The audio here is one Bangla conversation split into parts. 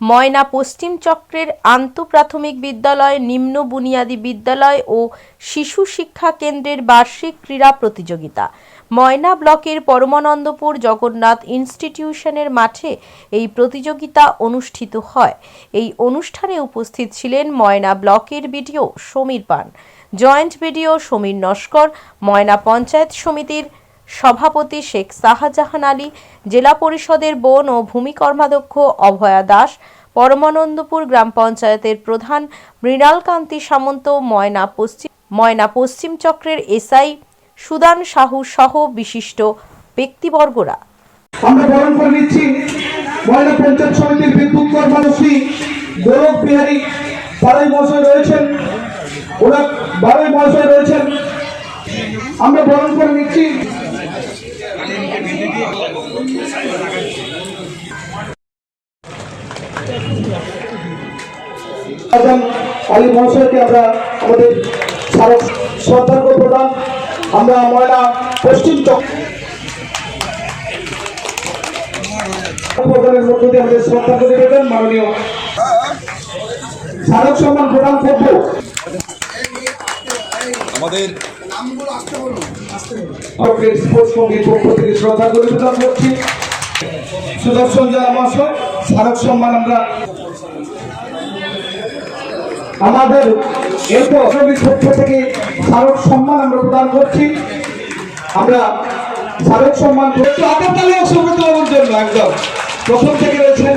ময়না পশ্চিম চক্রের আন্তঃপ্রাথমিক বিদ্যালয়, নিম্ন বুনিয়াদী বিদ্যালয় ও শিশু শিক্ষা কেন্দ্রের বার্ষিক ক্রীড়া প্রতিযোগিতা। ময়না ব্লকের পরমানন্দপুর জগন্নাথ ইনস্টিটিউশনের মাঠে এই প্রতিযোগিতা অনুষ্ঠিত হয়। এই অনুষ্ঠানে উপস্থিত ছিলেন ময়না ব্লকের BDO Samir Pan, joint BDO Samir Naskar, Moyna panchayat সমিতির সভাপতি শেখ শাহজাহান আলী, জেলা পরিষদের বন ও ভূমি কর্মাধ্যক্ষ অভয়া দাস, পরমানন্দপুর গ্রাম পঞ্চায়েতের প্রধান মৃণালকান্তি সামন্ত, ময়না পশ্চিম ময়না পশ্চিম চক্রের এসআই সুদান সাহু সহ বিশিষ্ট ব্যক্তিবর্গরা। আমরা বরণ করে নিচ্ছি ময়না পঞ্চায়েত সমিতির বিদ্যুৎ কর্মসূচি বারোই রয়েছেন। ওরা বারোই রয়েছেন। আমরা বরণ করে নিচ্ছি আলী মহাশয়কে আমরা আমাদের স্মারক শ্রদ্ধার্ঘ প্রদান। আমরা ময়না পশ্চিম চক প্রদানের মধ্য দিয়ে আমাদের শ্রদ্ধা করে দেবেন মাননীয় স্মারক সম্মান আমাদের স্পোর্টস কমিটির পক্ষ থেকে শ্রদ্ধা করে করছি সুদর্শন জেলা মহাশয় স্মারক সম্মান আমরা আমাদের শ্রমিক পক্ষ থেকে স্মারক সম্মান আমরা প্রদান করছি। আমরা স্মারক সম্মান অংশগ্রহণ জন্য একদম। প্রথম থেকে রয়েছেন।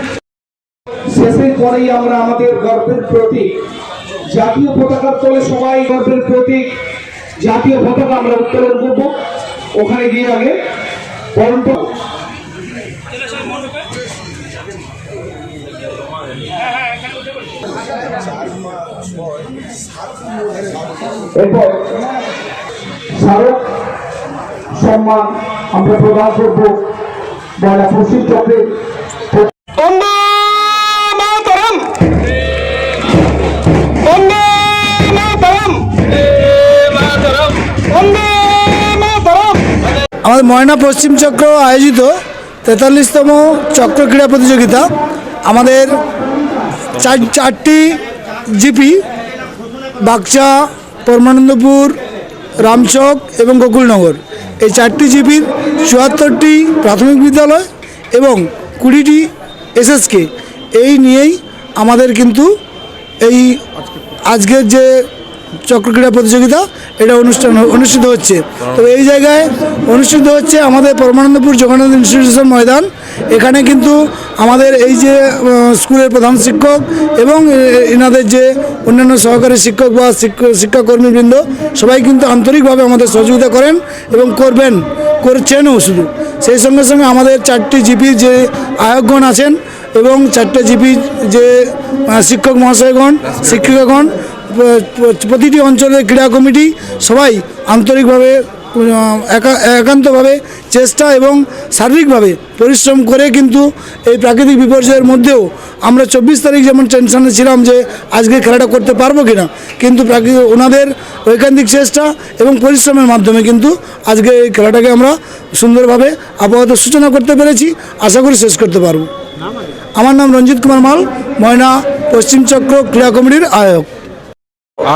শেষের পরেই আমরা আমাদের গর্বের প্রতীক। জাতীয় পতাকার তলে সবাই গর্বের প্রতীক। জাতীয় পতাকা আমরা উত্তোলন করব। ওখানে গিয়ে আগে পরম্পরা এরপর স্মারক সম্মান আমরা প্রদান করব। যারা পশ্চিম আমাদের ময়না পশ্চিম চক্র আয়োজিত তেতাল্লিশতম চক্র ক্রীড়া প্রতিযোগিতা। আমাদের চার, চারটি জিপি, বাগচা, পরমানন্দপুর, রামচক এবং গোকুলনগর। এই চারটি জিপির চুয়াত্তরটি প্রাথমিক বিদ্যালয় এবং কুড়িটি এসএসকে। এই নিয়েই আমাদের কিন্তু এই আজকের যে চক্রক্রীড়া প্রতিযোগিতা, এটা অনুষ্ঠান অনুষ্ঠিত হচ্ছে। তো এই জায়গায় অনুষ্ঠিত হচ্ছে আমাদের পরমানন্দপুর জগন্নাথ ইনস্টিটিউশন ময়দান। এখানে কিন্তু আমাদের এই যে স্কুলের প্রধান শিক্ষক এবং এনাদের যে অন্যান্য সহকারী শিক্ষক বা শিক্ষক, শিক্ষাকর্মীবৃন্দ, সবাই কিন্তু আন্তরিকভাবে আমাদের সহযোগিতা করেন এবং করবেন, করছেনও শুধু। সেই সঙ্গে সঙ্গে আমাদের চারটি জিপির যে আয়োগগণ আছেন এবং চারটে জিপি যে শিক্ষক মহাশয়গণ, শিক্ষিকাগণ প্রতিটি অঞ্চলের ক্রীড়া কমিটি সবাই আন্তরিকভাবে একা- একান্তভাবে চেষ্টা এবং শারীরিকভাবে পরিশ্রম করে কিন্তু এই প্রাকৃতিক বিপর্যয়ের মধ্যেও আমরা চব্বিশ তারিখ যেমন টেনশনে ছিলাম যে আজকে খেলাটা করতে পারব কিনা, কিন্তু প্রাকৃতিক ওনাদের ঐকান্তিক চেষ্টা এবং পরিশ্রমের মাধ্যমে কিন্তু আজকে এই খেলাটাকে আমরা সুন্দরভাবে আপাতত সূচনা করতে পেরেছি। আশা করি শেষ করতে পারব। আমার নাম রঞ্জিত কুমার মাল, ময়না পশ্চিম চক্র ক্রীড়া কমিটির আয়োজক।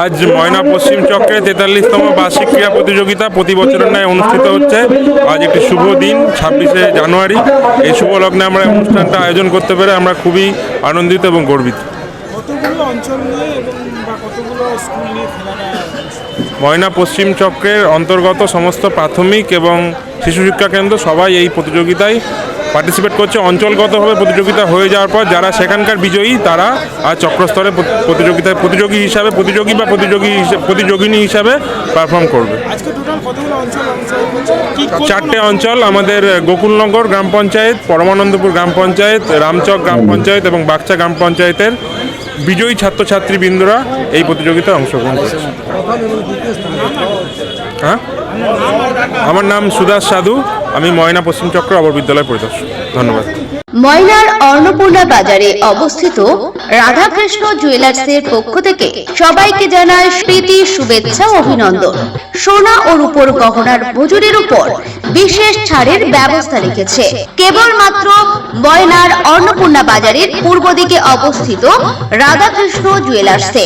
আজ ময়না পশ্চিম চক্রে তেতাল্লিশতম বার্ষিক ক্রীড়া প্রতিযোগিতা প্রতি বছরের ন্যায় অনুষ্ঠিত হচ্ছে। আজ একটি শুভ দিন ছাব্বিশে জানুয়ারি। এই শুভ লগ্নে আমরা অনুষ্ঠানটা আয়োজন করতে পেরে আমরা খুবই আনন্দিত এবং গর্বিত। ময়না পশ্চিম চক্রের অন্তর্গত সমস্ত প্রাথমিক এবং শিশু শিক্ষা কেন্দ্র সবাই এই প্রতিযোগিতায় পার্টিসিপেট করছে অঞ্চলগতভাবে প্রতিযোগিতা হয়ে যাওয়ার পর যারা সেখানকার বিজয়ী তারা আর চক্রস্তরে প্রতিযোগিতায় প্রতিযোগী হিসাবে প্রতিযোগী বা প্রতিযোগী হিসেবে প্রতিযোগিনী হিসাবে পারফর্ম করবে। চারটে অঞ্চল আমাদের গোকুলনগর গ্রাম পঞ্চায়েত পরমানন্দপুর গ্রাম পঞ্চায়েত রামচক গ্রাম পঞ্চায়েত এবং বাগচা গ্রাম পঞ্চায়েতের বিজয়ী ছাত্রছাত্রী বৃন্দরা এই প্রতিযোগিতায় অংশগ্রহণ করছে। হ্যাঁ? আমার নাম সুদাস সাধু। আমি ময়না পশ্চিম চক্র অবর বিদ্যালয় পরিদর্শক। ধন্যবাদ। ময়নার অন্নপূর্ণা বাজারে অবস্থিত রাধাকৃষ্ণ জুয়েলার্সের পক্ষ থেকে সবাইকে জানায় প্রীতি শুভেচ্ছা, অভিনন্দন। সোনা ও রূপোর গহনার মজুরির উপর বিশেষ ছাড়ের ব্যবস্থা রেখেছে। কেবলমাত্র ময়নার অন্নপূর্ণা বাজারের পূর্ব দিকে অবস্থিত রাধাকৃষ্ণ জুয়েলার্সে।